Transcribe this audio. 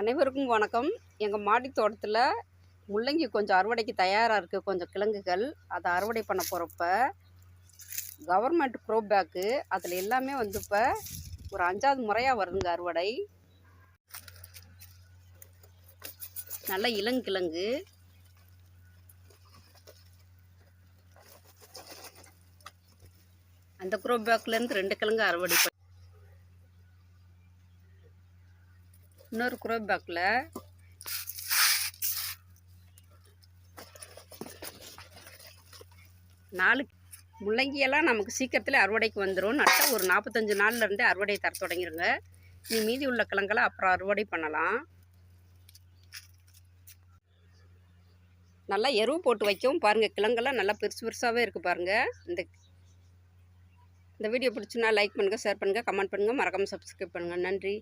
அனைவருக்கும் வணக்கம். எங்கள் மாடி தோட்டத்தில் முள்ளங்கி கொஞ்சம் அறுவடைக்கு தயாராக இருக்குது கொஞ்சம் கிழங்குகள். அதை அறுவடை பண்ண போகிறப்ப கவர்மெண்ட் க்ரோ பேக்கு அதில் எல்லாமே வந்து இப்போ ஒரு அஞ்சாவது முறையாக வருதுங்க அறுவடை. நல்ல இளங்கிழங்கு அந்த க்ரோ பேக்லேருந்து ரெண்டு கிழங்கு அறுவடை இன்னொரு குரோப் பேக்கில் நாலு முள்ளங்கியெல்லாம் நமக்கு சீக்கிரத்தில் அறுவடைக்கு வந்துடும் நட்டா ஒரு நாற்பத்தஞ்சு நாள்ல இருந்தே அறுவடை தர தொடங்கிருங்க. நீ மீதி உள்ள கிழங்கெல்லாம் அப்புறம் அறுவடை பண்ணலாம். நல்லா எருவு போட்டு வைக்கவும் பாருங்கள் கிழங்கெல்லாம் நல்லா பெருசு பெருசாகவே இருக்குது பாருங்கள் இந்த இந்த வீடியோ பிடிச்சுன்னா லைக் பண்ணுங்கள் ஷேர் பண்ணுங்கள் கமெண்ட் பண்ணுங்கள் மறக்காமல் சப்ஸ்கிரைப் பண்ணுங்கள் நன்றி.